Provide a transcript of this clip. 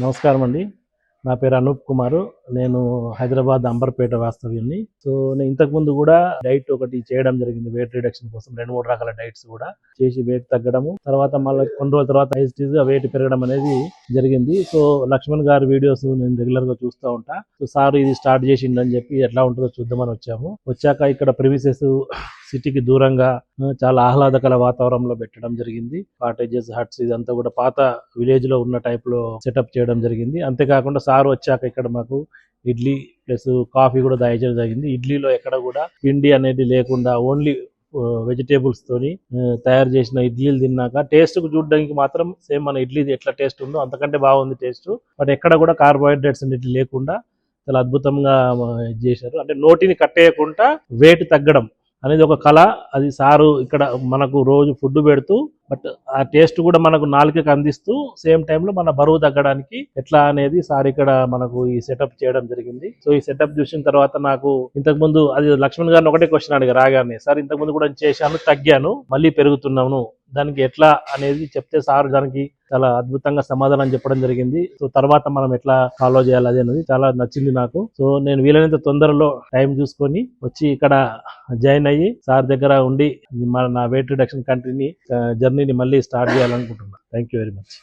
నమస్కారం అండి నా పేరు అనూప్ కుమార్. నేను హైదరాబాద్ అంబర్పేట వాస్తవ్యుని సో నేను ఇంతకు ముందు కూడా డైట్ ఒకటి చేయడం జరిగింది. వెయిట్ రిడక్షన్ కోసం రెండు మూడు రకాల డైట్స్ కూడా చేసి వెయిట్ తగ్గడము తర్వాత మళ్ళీ కొన్ని రోజుల తర్వాత ఐస్టీజ్ వెయిట్ పెరగడం అనేది జరిగింది. సో లక్ష్మణ్ గారి వీడియోస్ నేను రెగ్యులర్గా చూస్తూ ఉంటా. సో సార్ ఇది స్టార్ట్ చేసిండని చెప్పి ఎట్లా ఉంటుందో చూద్దామని వచ్చాము. వచ్చాక ఇక్కడ ప్రివిసెస్ సిటీకి దూరంగా చాలా ఆహ్లాదకర వాతావరణంలో పెట్టడం జరిగింది. కాటేజెస్ హట్స్ ఇదంతా కూడా పాత విలేజ్లో ఉన్న టైప్లో సెటప్ చేయడం జరిగింది. అంతేకాకుండా సార్ వచ్చాక ఇక్కడ మాకు ఇడ్లీ ప్లస్ కాఫీ కూడా దయచేయడం జరిగింది. ఇడ్లీలో ఎక్కడ కూడా పిండి అనేది లేకుండా ఓన్లీ వెజిటేబుల్స్ తోని తయారు చేసిన ఇడ్లీలు తిన్నాక టేస్ట్కు చూడడానికి మాత్రం సేమ్ మన ఇడ్లీ ఎట్లా టేస్ట్ ఉందో అంతకంటే బాగుంది టేస్ట్. బట్ ఎక్కడ కూడా కార్బోహైడ్రేట్స్ అనేది లేకుండా చాలా అద్భుతంగా ఇది చేశారు. అంటే నోటిని కట్టేయకుండా వెయిట్ తగ్గడం. అనేది ఒక కళ. అది సారు ఇక్కడ మనకు రోజు ఫుడ్ పెడుతూ బట్ ఆ టేస్ట్ కూడా మనకు నాలుకకి అందిస్తూ సేమ్ టైంలో మన బరువు తగ్గడానికి ఎట్లా అనేది సార్ ఇక్కడ మనకు ఈ సెటప్ చేయడం జరిగింది. సో ఈ సెటప్ చూసిన తర్వాత నాకు ఇంతకు ముందు అది లక్ష్మణ్ గారిని ఒకటే క్వశ్చన్ అడిగి రాగానే సార్ ఇంతకు ముందు కూడా చేశాను తగ్గాను మళ్ళీ పెరుగుతున్నాను దానికి ఎట్లా అనేది చెప్తే సార్ దానికి చాలా అద్భుతంగా సమాధానం చెప్పడం జరిగింది. సో తర్వాత మనం ఎట్లా ఫాలో చేయాలి అది అనేది చాలా నచ్చింది నాకు. సో నేను వీలైనంత తొందరలో టైం చూసుకొని వచ్చి ఇక్కడ జాయిన్ అయ్యి సార్ దగ్గర ఉండి మన నా వెయిట్ రిడక్షన్ కంట్రీని జర్నీని మళ్ళీ స్టార్ట్ చేయాలనుకుంటున్నాను థ్యాంక్ యూ వెరీ మచ్